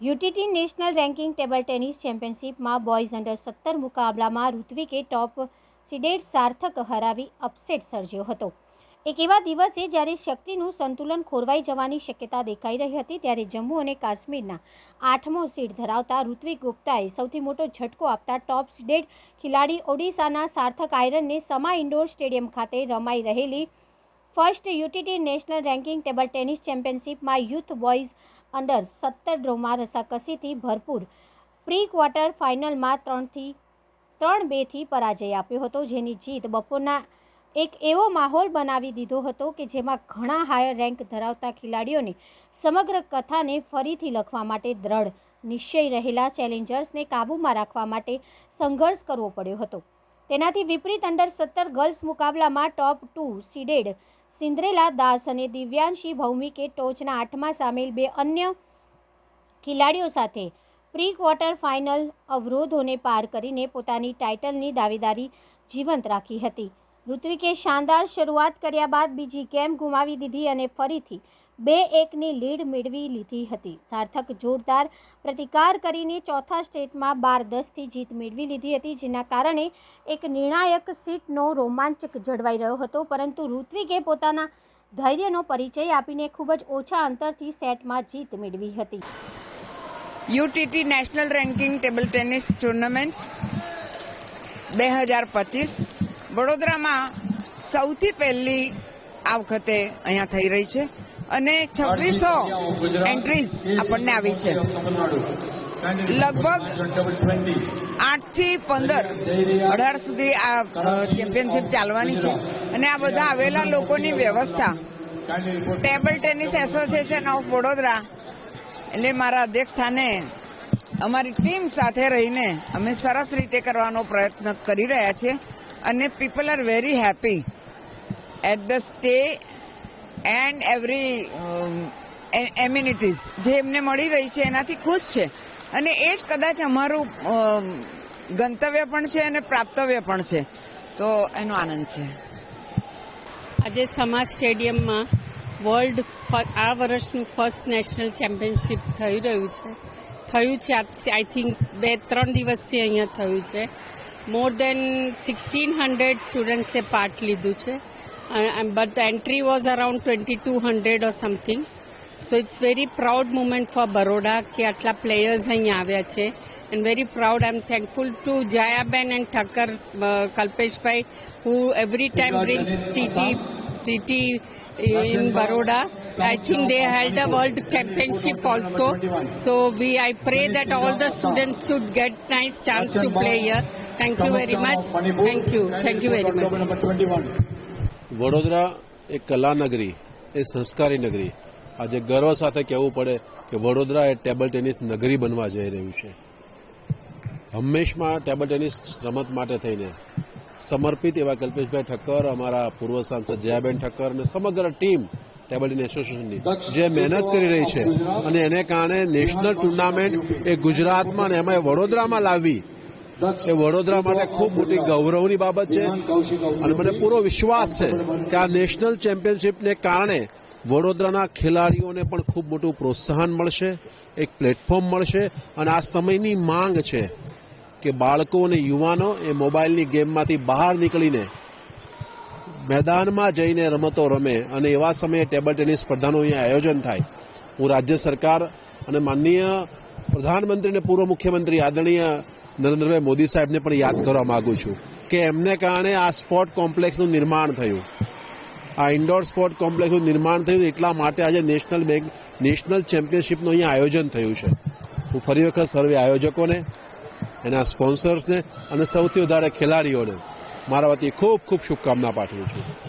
UTT national ranking table tennis ચેમ્પિયનશિપમાં boys under સત્તર મુકાબલામાં ઋત્વિકે ટોપ સિડેડ સાર્થક હરાવી અપસેટ સર્જ્યો હતો. એક એવા દિવસે જ્યારે શક્તિનું સંતુલન ખોરવાઈ જવાની શક્યતા દેખાઈ રહી હતી, ત્યારે જમ્મુ અને કાશ્મીરના આઠમો સીડ ધરાવતા ઋત્વિક ગુપ્તાએ સૌથી મોટો ઝટકો આપતા ટોપ સીડેડ ખેલાડી ઓડિશાના સાર્થક આયરનને સમા ઇન્ડોર સ્ટેડિયમ ખાતે રમાઈ રહેલી first UTT national ranking table tennis ચેમ્પિયનશિપમાં youth boys under સત્તર ડ્રોમાં રસાકસીથી ભરપૂર પ્રી ક્વાર્ટર ફાઇનલમાં ત્રણથી, ત્રણ બેથી પરાજય આપ્યો હતો, જેની જીત બપોરના એક એવો માહોલ બનાવી દીધો હતો કે જેમાં ઘણા હાયર રેન્ક ધરાવતા ખેલાડીઓને સમગ્ર કથાને ફરીથી લખવા માટે દ્રઢ નિશ્ચય રહેલા ચેલેન્જર્સને કાબૂમાં રાખવા માટે સંઘર્ષ કરવો પડ્યો હતો. તેનાથી વિપરીત, અંડર સત્તર girls મુકાબલામાં top two seeded Sindrella Das અને દિવ્યાંશી ભૌમિકે ટોચના આઠમાં સામેલ બે અન્ય ખેલાડીઓ સાથે પ્રી ક્વાર્ટર ફાઇનલ અવરોધોને પાર કરીને પોતાની ટાઇટલની દાવેદારી જીવંત રાખી હતી. ઋત્વિકે શાનદાર શરૂઆત કર્યા બાદ બીજી ગેમ ગુમાવી દીધી અને ફરીથી બે એકની લીડ મેળવી લીધી હતી. સાર્થક જોરદાર પ્રતિકાર કરીને ચોથા સ્ટેટમાં બાર દસથી જીત મેળવી લીધી હતી, જેના કારણે એક નિર્ણાયક સીટનો રોમાંચક જળવાઈ રહ્યો હતો. પરંતુ ઋત્વિકે પોતાના ધૈર્યનો પરિચય આપીને ખૂબ જ ઓછા અંતરથી સેટમાં જીત મેળવી હતી. UTT national ranking table tennis tournament બે હજાર પચીસ વડોદરામાં સૌથી પહેલી આ વખતે અહીંયા થઈ રહી છે અને છવ્વીસો એન્ટ્રીઝ આપણને આવી છે. લગભગ આઠથી પંદર અઢાર સુધી આ ચેમ્પિયનશિપ ચાલવાની છે. અને આ બધા આવેલા લોકોની વ્યવસ્થા table tennis association of Vadodara એટલે મારા અધ્યક્ષ સ્થાને અમારી ટીમ સાથે રહીને અમે સરસ રીતે કરવાનો પ્રયત્ન કરી રહ્યા છીએ. અને people are very happy at the stay and every amenities જે એમને મળી રહી છે, એનાથી ખુશ છે. અને એ જ કદાચ અમારું ગંતવ્ય પણ છે અને પ્રાપ્તવ્ય પણ છે. તો એનો આનંદ છે. આજે સમાજ સ્ટેડિયમમાં વર્લ્ડ આ વર્ષનું ફર્સ્ટ નેશનલ ચેમ્પિયનશિપ થઈ રહ્યું છે. થયું છે આઈ થિંક બે, ત્રણ દિવસથી અહીંયા થયું છે. મોર દેન સિક્સટીન હંડ્રેડ સ્ટુડન્ટ્સે પાર્ટ લીધું છે but the entry was around twenty two hundred or something so it's very proud moment for Baroda કે આટલા પ્લેયર્સ અહીંયા આવ્યા છે and very proud I am thankful to Jayaben and Thakkar uh, Kalpeshbhai who every time brings TT TT in Baroda. I think they held a world championship also. So we, I pray that all the students should get nice chance to play here. Thank you very much thank you thank you very much Vadodara એ કલા નગરી એ સંસ્કારી નગરી. આજે ગર્વ સાથે કહેવું પડે કે વડોદરા એ ટેબલ ટેનિસ નગરી બનવા જઈ રહ્યું છે. હંમેશમાં ટેબલ ટેનિસ રમત માટે થઈને સમર્પિત એવા કલ્પેશભાઈ ઠક્કર અમારા પૂર્વ સાંસદ જયાબેન ઠક્કર અને સમગ્ર ટીમ ટેબલ ટેનિસ એસોસિએશનની જે મહેનત કરી રહી છે. અને એને કારણે નેશનલ ટુર્નામેન્ટ એ ગુજરાતમાં અને એમાં વડોદરામાં લાવવી એ વડોદરા માટે ખૂબ મોટી ગૌરવની બાબત છે. અને મને પૂરો વિશ્વાસ છે કે આ નેશનલ ચેમ્પિયનશિપને કારણે વડોદરાના ખેલાડીઓને પણ ખૂબ મોટું પ્રોત્સાહન મળશે, એક પ્લેટફોર્મ મળશે. અને આ સમયની માંગ છે કે બાળકો અને યુવાનો એ મોબાઈલની ગેમમાંથી બહાર નીકળીને મેદાનમાં જઈને રમતો રમે અને એવા સમયે ટેબલ ટેનિસ સ્પર્ધાનું અહીંયા આયોજન થાય. હું રાજ્ય સરકાર અને માનનીય પ્રધાનમંત્રી અને પૂર્વ મુખ્યમંત્રી આદરણીય નરેન્દ્રભાઈ મોદી સાહેબને પણ યાદ કરવા માંગુ છું કે એમને કારણે આ સ્પોર્ટ કોમ્પ્લેક્સનું નિર્માણ થયું. આ ઇન્ડોર સ્પોર્ટ કોમ્પ્લેક્સનું નિર્માણ થયું. એટલા માટે આજે નેશનલ બેંક, નેશનલ ચેમ્પિયનશિપનું અહીંયા આયોજન થયું છે. હું ફરી વખત સર્વે આયોજકોને, એના સ્પોન્સર્સને અને સૌથી વધારે ખેલાડીઓને મારા વતી ખૂબ ખૂબ શુભકામના પાઠવું છું.